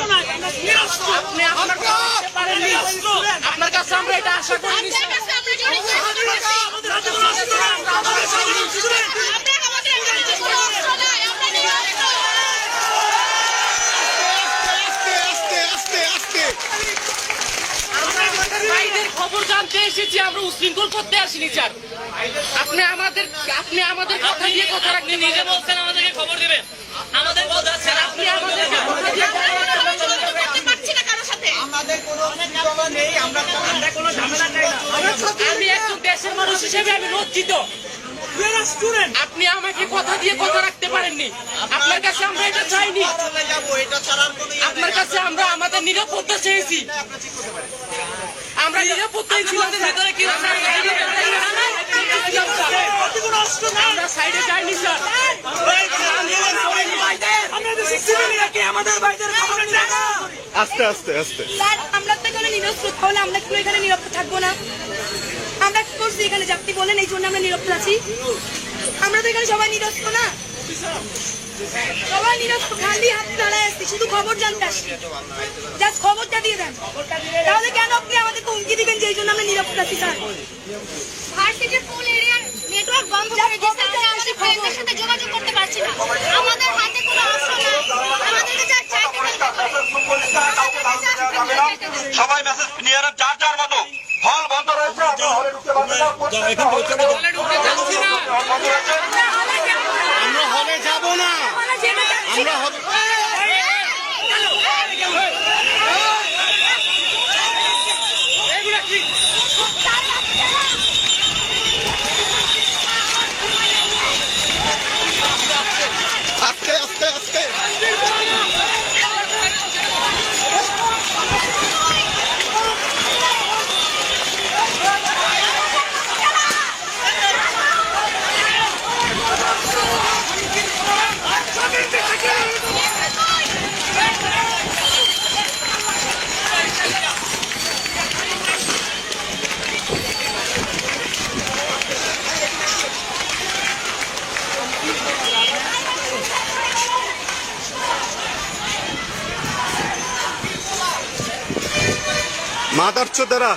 আপনি আপনার কাছে আমরা এটা আশা আমাদের আমাদের খবর জানতে এসেছি আমরা উশৃঙ্খল করতে আসিনি স্যার। আপনি আমাদের আপনি আমাদের কথা দিয়ে কথা রাখতে নিজে বলছেন আমাদেরকে খবর দিবেন। আমাদের কথা স্যার আপনি আমাদেরকে কথা দিয়ে কথা আমরা যোগাযোগ করতে পারছি না কারোর সাথে। আমাদের কোনো বিধবা নেই আমরা আমরা কোনো ঝামেলা চাই না আমি একজন দেশের মানুষ হিসেবে আমি লজ্জিত। আপনি আমাকে কথা দিয়ে কথা রাখতে পারেননি। আপনার কাছে আমরা এটা চাইনি। আপনার কাছে আমরা আমাদের নিরাপত্তা চেয়েছি। আমরা নিরাপত্তাই ছিলাম ভিতরে কি আমরা সাইডে যাইনি স্যার। আস্তে আস্তে আস্তে। আমরা নিরস্ত্র তাহলে আমরা কেন এখানে নিরপ্ত থাকব না? আমরা কি করছি এখানে? যাত্রী বলেন, এই জন্য আমরা নিরপ্ত আছি। আমরা তো এখানে সবাই নিরস্ত্র না? সবাই নিরস্ত্র খালি হাত দাঁড়ায় আসছি শুধু খবর জানতে আসছি জাস্ট খবরটা দিয়ে দেন। তাহলে কেন আপনি আমাদেরকে হুমকি দিবেন যে এই জন্য আমরা নিরপ্ত আছি, স্যার? নেটওয়ার্ক বন্ধ করে দিয়েছে? আমাদের সাথে যোগাযোগ করতে পারছি না আমাদের হাতে কোনো অস্ত্র নাই আমাদেরকে যা চাইতে দিতে হবে সবাই মেসেজ নিয়ে নেন যার যার মতো। হল বন্ধ রয়েছে। আমরা হলে যাব না। আমরা হবে এগুলা কি আস্তে আস্তে আস্তে মাদার চোদারা